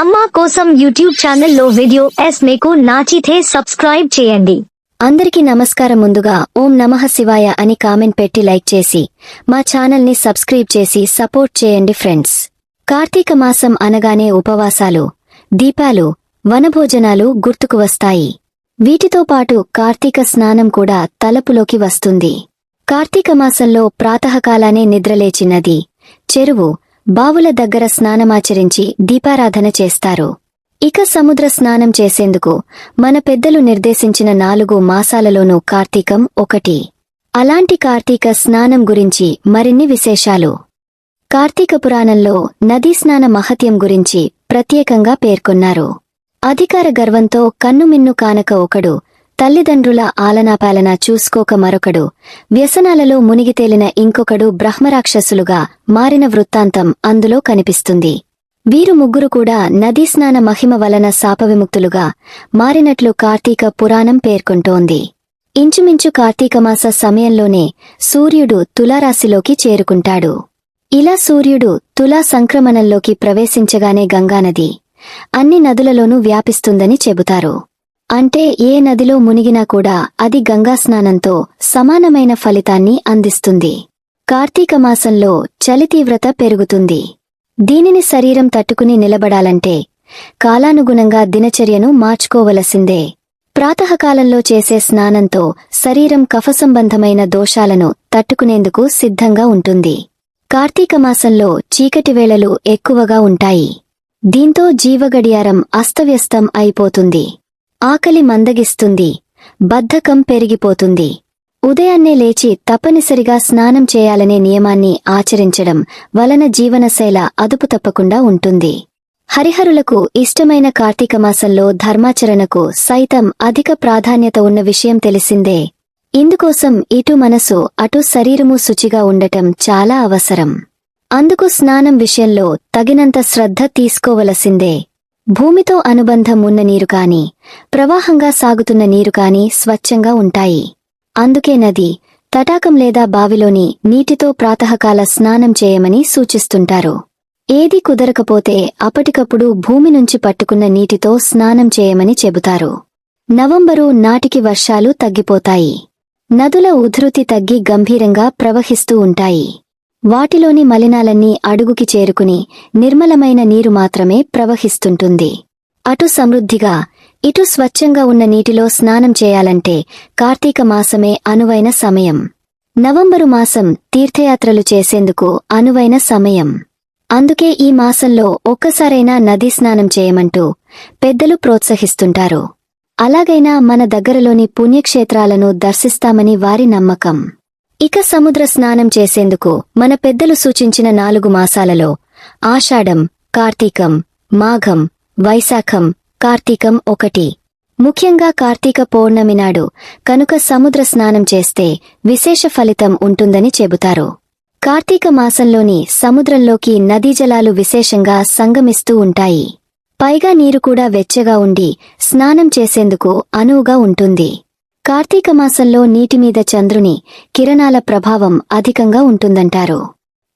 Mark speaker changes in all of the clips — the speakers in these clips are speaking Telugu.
Speaker 1: అమ్మా కోసం యూట్యూబ్ ఛానల్లో వీడియో ఎస్ మీకు నాచితే సబ్స్క్రైబ్ చేయండి.
Speaker 2: అందరికీ నమస్కారం ముందుగా ఓం నమః శివాయ అని కామెంట్ పెట్టి లైక్ చేసి మా ఛానల్ని సబ్స్క్రైబ్ చేసి సపోర్ట్ చేయండి ఫ్రెండ్స్. కార్తీక మాసం అనగానే ఉపవాసాలు దీపాలు వనభోజనాలు గుర్తుకు వస్తాయి. వీటితో పాటు కార్తీక స్నానం కూడా తలపులోకి వస్తుంది. కార్తీక మాసంలో ప్రాతకాలానే నిద్రలేచినది చెరువు బావుల దగ్గర స్నానమాచరించి దీపారాధన చేస్తారు. ఇక సముద్ర స్నానం చేసేందుకు మన పెద్దలు నిర్దేశించిన నాలుగు మాసాలలోనూ కార్తీకం ఒకటి. అలాంటి కార్తీక స్నానం గురించి మరిన్ని విశేషాలు. కార్తీక పురాణంలో నదీ స్నాన మహత్యం గురించి ప్రత్యేకంగా పేర్కొన్నారు. అధికార గర్వంతో కన్నుమిన్ను కానక ఒకడు తల్లిదండ్రుల ఆలనాపాలన చూసుకోక మరొకడు. వ్యసనాలలో మునిగితేలిన ఇంకొకడు బ్రహ్మరాక్షసులుగా మారిన వృత్తాంతం అందులో కనిపిస్తుంది. వీరు ముగ్గురు కూడా నదీ స్నాన మహిమ వలన శాపవిముక్తులుగా మారినట్లు కార్తీక పురాణం పేర్కొంటోంది. ఇంచుమించు కార్తీకమాస సమయంలోనే సూర్యుడు తులారాశిలోకి చేరుకుంటాడు. ఇలా సూర్యుడు తులా సంక్రమణంలోకి ప్రవేశించగానే గంగానది అన్ని నదులలోనూ వ్యాపిస్తుందని చెబుతారు. అంటే ఏ నదిలో మునిగినా కూడా అది గంగాస్నానంతో సమానమైన ఫలితాన్ని అందిస్తుంది. కార్తీక మాసంలో చలి తీవ్రత పెరుగుతుంది. దీనిని శరీరం తట్టుకుని నిలబడాలంటే కాలానుగుణంగా దినచర్యను మార్చుకోవలసిందే. ప్రాతకాలంలో చేసే స్నానంతో శరీరం కఫసంబంధమైన దోషాలను తట్టుకునేందుకు సిద్ధంగా ఉంటుంది. కార్తీక మాసంలో చీకటి వేళలు ఎక్కువగా ఉంటాయి. దీంతో జీవగడియారం అస్తవ్యస్తం అయిపోతుంది. ఆకలి మందగిస్తుంది బద్ధకం పెరిగిపోతుంది. ఉదయాన్నే లేచి తప్పనిసరిగా స్నానం చేయాలనే నియమాన్ని ఆచరించడం వలన జీవనశైల అదుపు తప్పకుండా ఉంటుంది. హరిహరులకు ఇష్టమైన కార్తీక మాసంలో ధర్మాచరణకు సైతం అధిక ప్రాధాన్యత ఉన్న విషయం తెలిసిందే. ఇందుకోసం ఇటు మనసు అటు శరీరము శుచిగా ఉండటం చాలా అవసరం. అందుకు స్నానం విషయంలో తగినంత శ్రద్ధ తీసుకోవలసిందే. భూమితో అనుబంధం ఉన్న నీరు కాని ప్రవాహంగా సాగుతున్న నీరు కాని స్వచ్ఛంగా ఉంటాయి. అందుకే నది తటాకం లేదా బావిలోని నీటితో ప్రాతకాల స్నానం చేయమని సూచిస్తుంటారు. ఏది కుదరకపోతే అప్పటికప్పుడు భూమి నుంచి పట్టుకున్న నీటితో స్నానం చేయమని చెబుతారు. నవంబరు నాటికి వర్షాలు తగ్గిపోతాయి. నదుల ఉధృతి తగ్గి గంభీరంగా ప్రవహిస్తూ ఉంటాయి. వాటిలోని మలినాలన్నీ అడుగుకి చేరుకుని నిర్మలమైన నీరు మాత్రమే ప్రవహిస్తుంటుంది. అటు సమృద్ధిగా ఇటు స్వచ్ఛంగా ఉన్న నీటిలో స్నానం చేయాలంటే కార్తీక మాసమే అనువైన సమయం. నవంబరు మాసం తీర్థయాత్రలు చేసేందుకు అనువైన సమయం. అందుకే ఈ మాసంలో ఒక్కసారైనా నదీ స్నానం చేయమంటూ పెద్దలు ప్రోత్సహిస్తుంటారు. అలాగైనా మన దగ్గరలోని పుణ్యక్షేత్రాలను దర్శిస్తామని వారి నమ్మకం. ఇక సముద్ర స్నానం చేసేందుకు మన పెద్దలు సూచించిన నాలుగు మాసాలలో ఆషాఢం కార్తీకం మాఘం వైశాఖం కార్తీకం ఒకటి. ముఖ్యంగా కార్తీక పౌర్ణమి నాడు కనుక సముద్ర స్నానం చేస్తే విశేష ఫలితం ఉంటుందని చెబుతారు. కార్తీక మాసంలోని సముద్రంలోకి నదీ జలాలు విశేషంగా సంగమిస్తూ ఉంటాయి. పైగా నీరు కూడా వెచ్చగా ఉండి స్నానం చేసేందుకు అనువుగా ఉంటుంది. కార్తీక మాసంలో నీటిమీద చంద్రుని కిరణాల ప్రభావం అధికంగా ఉంటుందంటారు.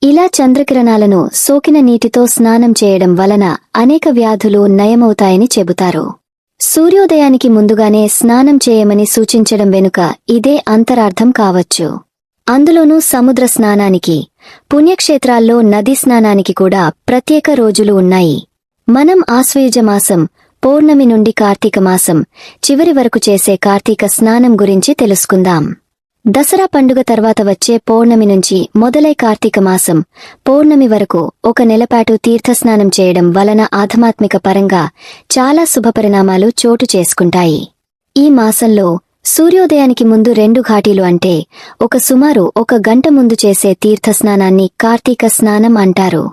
Speaker 2: ఇలా చంద్రకిరణాలను సోకిన నీటితో స్నానం చేయడం వలన అనేక వ్యాధులు నయమవుతాయని చెబుతారు. సూర్యోదయానికి ముందుగానే స్నానం చేయమని సూచించడం వెనుక ఇదే అంతరార్థం కావచ్చు. అందులోనూ సముద్ర స్నానానికి పుణ్యక్షేత్రాల్లో నదీ స్నానానికి కూడా ప్రత్యేక రోజులు ఉన్నాయి. మనం ఆశ్వయుజమాసం పౌర్ణమి నుండి కార్తీక మాసం. చివరి వరకు చేసే కార్తీక స్నానం గురించి తెలుసుకుందాం. దసరా పండుగ తర్వాత వచ్చే పౌర్ణమి నుంచి మొదలై కార్తీక మాసం. పౌర్ణమి వరకు ఒక నెలపాటు తీర్థస్నానం చేయడం వలన ఆధ్యాత్మిక పరంగా చాలా శుభపరిణామాలు చోటు చేసుకుంటాయి. ఈ మాసంలో సూర్యోదయానికి ముందు రెండు ఘాటీలు అంటే ఒక సుమారు ఒక గంట ముందు చేసే తీర్థస్నానాన్ని కార్తీక స్నానం అంటారు.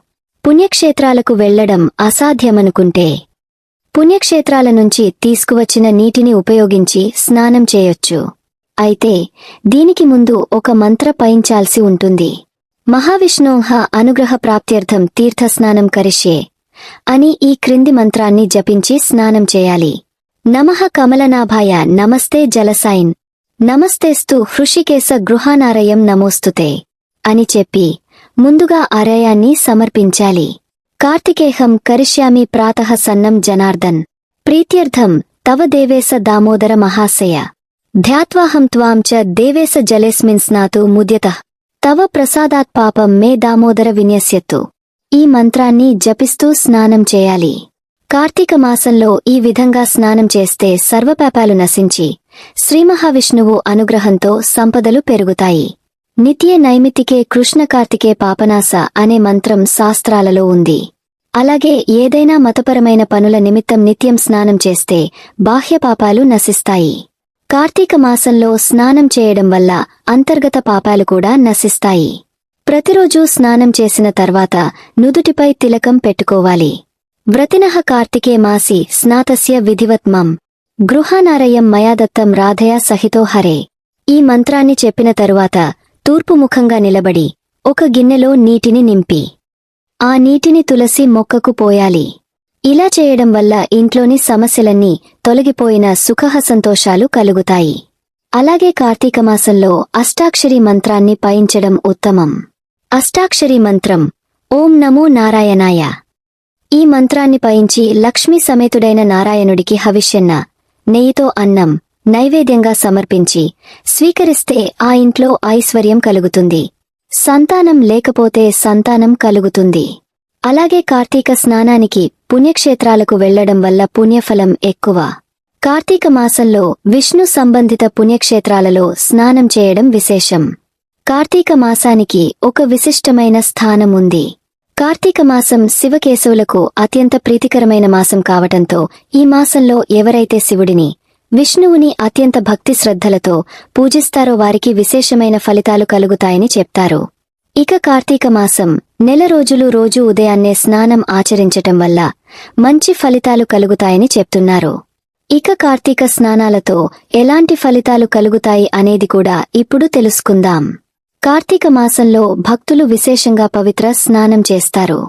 Speaker 2: పుణ్యక్షేత్రాలకు వెళ్ళడం అసాధ్యమనుకుంటే పుణ్యక్షేత్రాల నుంచి తీసుకువచ్చిన నీటిని ఉపయోగించి స్నానం చేయొచ్చు. అయితే దీనికి ముందు ఒక మంత్ర పయించాల్సి ఉంటుంది. మహావిష్ణోహ అనుగ్రహ ప్రాప్త్యర్థం తీర్థస్నానం కరిష్యే అని ఈ క్రింది మంత్రాన్ని జపించి స్నానం చేయాలి. నమః కమలనాభాయ నమస్తే జలసైన్. నమస్తేస్తు హృషికేశ గృహానారయం నమోస్తుతే అని చెప్పి ముందుగా ఆరయాన్ని సమర్పించాలి. కార్తికేహం కరిష్యామి ప్రాతః సన్నం జనార్దన్. ప్రీత్యర్థం తవ దేవేశ దామోదర మహాశయ. ధ్యాత్వాహం త్వాం చ దేవేశ జలేస్మిన్ స్నాతు ముద్యత. తవ ప్రసాదాత్ పాపం మే దామోదర విన్యస్యత్తు. ఈ మంత్రాన్ని జపిస్తూ స్నానం చేయాలి. కార్తీక మాసంలో ఈ విధంగా స్నానం చేస్తే సర్వపాపాలు నశించి శ్రీమహావిష్ణువు అనుగ్రహంతో సంపదలు పెరుగుతాయి. నిత్య నైమితికే కృష్ణ కార్తికే పాపనాశ అనే మంత్రం శాస్త్రాలలో ఉంది. అలాగే ఏదైనా మతపరమైన పనుల నిమిత్తం నిత్యం స్నానం చేస్తే బాహ్య పాపాలు నశిస్తాయి. కార్తీక మాసంలో స్నానం చేయడం వల్ల అంతర్గత పాపాలు కూడా నశిస్తాయి. ప్రతిరోజూ స్నానం చేసిన తర్వాత నుదుటిపై తిలకం పెట్టుకోవాలి. వ్రతినః కార్తికే మాసి స్నాతస్య విధివత్మం. గృహానారయం మయాదత్తం రాధయ సహితో హరే. ఈ మంత్రాన్ని చెప్పిన తరువాత తూర్పు ముఖంగా నిలబడి ఒక గిన్నెలో నీటిని నింపి ఆ నీటిని తులసి మొక్కకు పోయాలి. ఇలా చేయడం వల్ల ఇంట్లోని సమస్యలన్నీ తొలగిపోయిన సుఖహ సంతోషాలు కలుగుతాయి. అలాగే కార్తీక మాసంలో అష్టాక్షరి మంత్రాన్ని పయించడం ఉత్తమం. అష్టాక్షరి మంత్రం ఓం నమో నారాయణాయ. ఈ మంత్రాన్ని పయించి లక్ష్మీ సమేతుడైన నారాయణుడికి హవిష్యన్న నెయ్యితో అన్నం నైవేద్యంగా సమర్పించి స్వీకరిస్తే ఆ ఇంట్లో ఐశ్వర్యం కలుగుతుంది. సంతానం లేకపోతే సంతానం కలుగుతుంది. అలాగే కార్తీక స్నానానికి పుణ్యక్షేత్రాలకు వెళ్ళడం వల్ల పుణ్యఫలం ఎక్కువ. కార్తీక మాసంలో విష్ణు సంబంధిత పుణ్యక్షేత్రాలలో స్నానం చేయడం విశేషం. కార్తీక మాసానికి ఒక విశిష్టమైన స్థానం ఉంది. కార్తీక మాసం శివకేశవులకు అత్యంత ప్రీతికరమైన మాసం కావటంతో ఈ మాసంలో ఎవరైతే శివుడిని విష్ణువుని అత్యంత భక్తి శ్రద్ధలతో పూజిస్తారో వారికి విశేషమైన ఫలితాలు కలుగుతాయని చెప్తారు. ఇక కార్తీక మాసం నెల రోజులు రోజూ ఉదయాన్నే స్నానం ఆచరించటం వల్ల మంచి ఫలితాలు కలుగుతాయని చెప్తున్నారు. ఇక కార్తీక స్నానాలతో ఎలాంటి ఫలితాలు కలుగుతాయి అనేది కూడా ఇప్పుడు తెలుసుకుందాం. కార్తీక మాసంలో భక్తులు విశేషంగా పవిత్ర స్నానం చేస్తారు.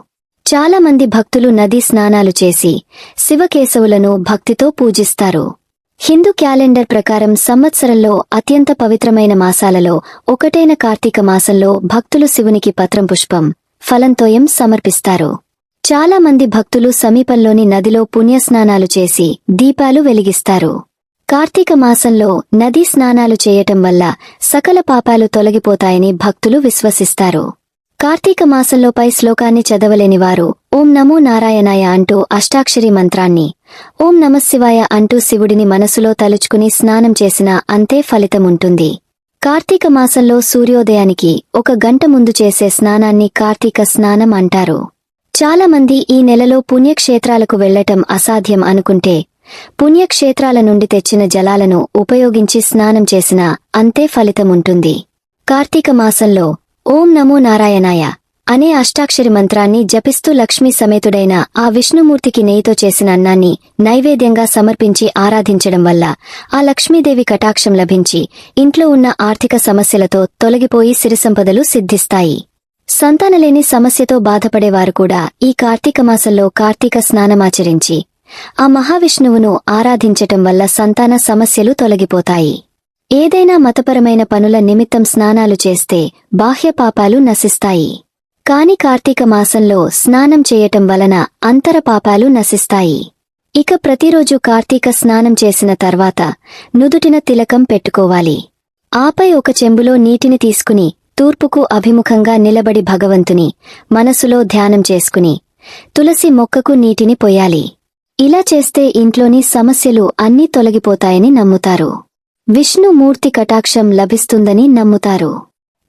Speaker 2: చాలా మంది భక్తులు నదీ స్నానాలు చేసి శివకేశవులను భక్తితో పూజిస్తారు. హిందూ క్యాలెండర్ ప్రకారం సంవత్సరంలో అత్యంత పవిత్రమైన మాసాలలో ఒకటైన కార్తీక మాసంలో భక్తులు శివునికి పత్రం పుష్పం ఫలంతోయం సమర్పిస్తారు. చాలా మంది భక్తులు సమీపంలోని నదిలో పుణ్యస్నానాలు చేసి దీపాలు వెలిగిస్తారు. కార్తీక మాసంలో నదీ స్నానాలు చేయటం వల్ల సకల పాపాలు తొలగిపోతాయని భక్తులు విశ్వసిస్తారు. కార్తీక మాసంలో పై శ్లోకాన్ని చదవలేని వారు ఓం నమో నారాయణాయ అంటూ అష్టాక్షరి మంత్రాన్ని ఓం నమశివాయ అంటూ శివుడిని మనసులో తలుచుకుని స్నానం చేసినా అంతే ఫలితముంటుంది. కార్తీక మాసంలో సూర్యోదయానికి ఒక గంట ముందు చేసే స్నానాన్ని కార్తీక స్నానం అంటారు. చాలా మంది ఈ నెలలో పుణ్యక్షేత్రాలకు వెళ్ళటం అసాధ్యం అనుకుంటే పుణ్యక్షేత్రాల నుండి తెచ్చిన జలాలను ఉపయోగించి స్నానం చేసినా అంతే ఫలితముంటుంది. కార్తీక మాసంలో ఓం నమో నారాయణాయ అనే అష్టాక్షరి మంత్రాన్ని జపిస్తూ లక్ష్మీ సమేతుడైన ఆ విష్ణుమూర్తికి నెయ్యితో చేసిన అన్నాన్ని నైవేద్యంగా సమర్పించి ఆరాధించడం వల్ల ఆ లక్ష్మీదేవి కటాక్షం లభించి ఇంట్లో ఉన్న ఆర్థిక సమస్యలతో తొలగిపోయి సిరిసంపదలు సిద్ధిస్తాయి. సంతానలేని సమస్యతో బాధపడేవారు కూడా ఈ కార్తీక మాసంలో కార్తీక స్నానమాచరించి ఆ మహావిష్ణువును ఆరాధించటం వల్ల సంతాన సమస్యలు తొలగిపోతాయి. ఏదైనా మతపరమైన పనుల నిమిత్తం స్నానాలు చేస్తే బాహ్య పాపాలు నశిస్తాయి. కాని కార్తీక మాసంలో స్నానం చేయటం వలన అంతర పాపాలు నశిస్తాయి. ఇక ప్రతిరోజు కార్తీక స్నానం చేసిన తర్వాత నుదుటిన తిలకం పెట్టుకోవాలి. ఆపై ఒక చెంబులో నీటిని తీసుకుని తూర్పుకు అభిముఖంగా నిలబడి భగవంతుని మనసులో ధ్యానం చేసుకుని తులసి మొక్కకు నీటిని పొయ్యాలి. ఇలా చేస్తే ఇంట్లోని సమస్యలు అన్నీ తొలగిపోతాయని నమ్ముతారు. విష్ణుమూర్తి కటాక్షం లభిస్తుందని నమ్ముతారు.